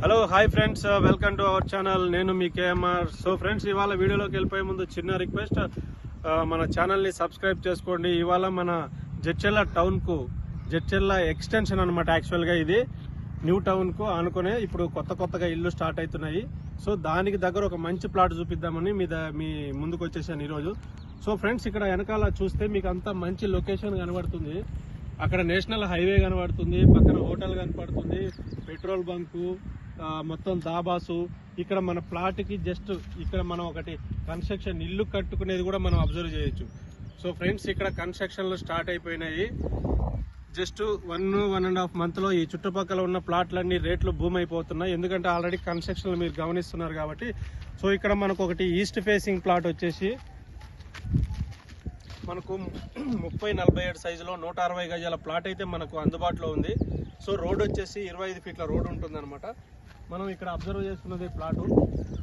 Hello hi friends welcome to our channel నేను మీ KMR so friends ఇవాళ వీడియోలోకి వెళ్ళిపోయే ముందు చిన్న రిక్వెస్ట్ uh, మన ఛానల్ని సబ్స్క్రైబ్ చేసుకోండి. ఇవాళ మన జడ్చెల్ల టౌన్కు జడ్చెల్ల ఎక్స్టెన్షన్ అనమాట యాక్చువల్గా ఇది. న్యూ టౌన్కు ఆనుకునే ఇప్పుడు కొత్త కొత్తగా ఇల్లు స్టార్ట్ అవుతున్నాయి. సో దానికి దగ్గర ఒక మంచి ప్లాట్ చూపిద్దామని మీ మీ ముందుకు వచ్చేసాను ఈరోజు. సో ఫ్రెండ్స్ ఇక్కడ వెనకాల చూస్తే మీకు అంతా మంచి లొకేషన్ కనబడుతుంది. అక్కడ నేషనల్ హైవే కనబడుతుంది. పక్కన హోటల్ కనపడుతుంది. పెట్రోల్ బంకు మొత్తం దాబాసు. ఇక్కడ మన ప్లాట్కి జస్ట్ ఇక్కడ మనం ఒకటి కన్స్ట్రక్షన్ ఇల్లు కట్టుకునేది కూడా మనం అబ్జర్వ్ చేయొచ్చు. సో ఫ్రెండ్స్ ఇక్కడ కన్స్ట్రక్షన్లు స్టార్ట్ అయిపోయినాయి. Just one one and half మంత్లో ఈ చుట్టుపక్కల ఉన్న ప్లాట్లన్నీ రేట్లు భూమి అయిపోతున్నాయి. ఎందుకంటే ఆల్రెడీ కన్స్ట్రక్షన్లు మీరు గమనిస్తున్నారు కాబట్టి. సో ఇక్కడ మనకు ఒకటి ఈస్ట్ ఫేసింగ్ ప్లాట్ వచ్చేసి మనకు ముప్పై నలభై ఏడు సైజులో నూట అరవై గజాల ప్లాట్ అయితే మనకు అందుబాటులో ఉంది. సో రోడ్ వచ్చేసి ఇరవై ఐదు ఫీట్ల రోడ్ ఉంటుందన్నమాట. మనం ఇక్కడ అబ్జర్వ్ చేస్తున్నది ప్లాటు.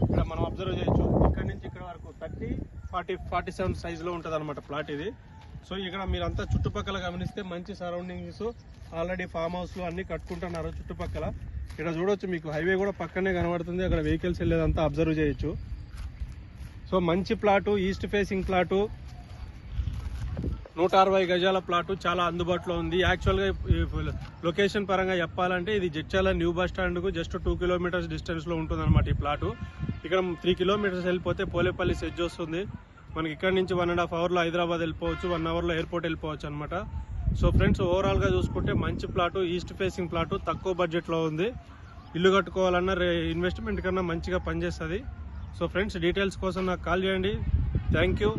ఇక్కడ మనం అబ్జర్వ్ చేయొచ్చు. ఇక్కడ నుంచి ఇక్కడ వరకు థర్టీ ఫార్టీ ఫార్టీ సెవెన్ సైజులో ఉంటుంది అనమాట ప్లాట్ ఇది. సో ఇక్కడ మీరంతా చుట్టుపక్కల గమనిస్తే మంచి సరౌండింగ్స్ ఆల్రెడీ ఫామ్ హౌస్లు అన్నీ కట్టుకుంటున్నారు చుట్టుపక్కల. ఇక్కడ చూడొచ్చు మీకు హైవే కూడా పక్కనే కనబడుతుంది. అక్కడ వెహికల్స్ వెళ్ళేదంతా అబ్జర్వ్ చేయొచ్చు. సో మంచి ప్లాటు ఈస్ట్ ఫేసింగ్ ప్లాటు. నూట అరవై గజాల ప్లాట్ చాలా అందుబాటులో ఉంది. యాక్చువల్గా లొకేషన్ పరంగా చెప్పాలంటే ఇది జడ్చాల న్యూ బస్ స్టాండ్కు జస్ట్ టూ కిలోమీటర్స్ డిస్టెన్స్లో ఉంటుంది అనమాట ఈ ప్లాటు. ఇక్కడ త్రీ కిలోమీటర్స్ వెళ్ళిపోతే పోలేపల్లి సెజ్ వస్తుంది. మనకి ఇక్కడ నుంచి వన్ అండ్ హాఫ్ అవర్లో హైదరాబాద్ వెళ్ళిపోవచ్చు వన్ అవర్లో ఎయిర్పోర్ట్ వెళ్ళిపోవచ్చు అనమాట సో ఫ్రెండ్స్ ఓవరాల్గా చూసుకుంటే మంచి ప్లాటు ఈస్ట్ ఫేసింగ్ ప్లాటు తక్కువ బడ్జెట్లో ఉంది. ఇల్లు కట్టుకోవాలన్నా రే ఇన్వెస్ట్మెంట్ కన్నా మంచిగా పనిచేస్తుంది. సో ఫ్రెండ్స్ డీటెయిల్స్ కోసం నాకు కాల్ చేయండి. Thank you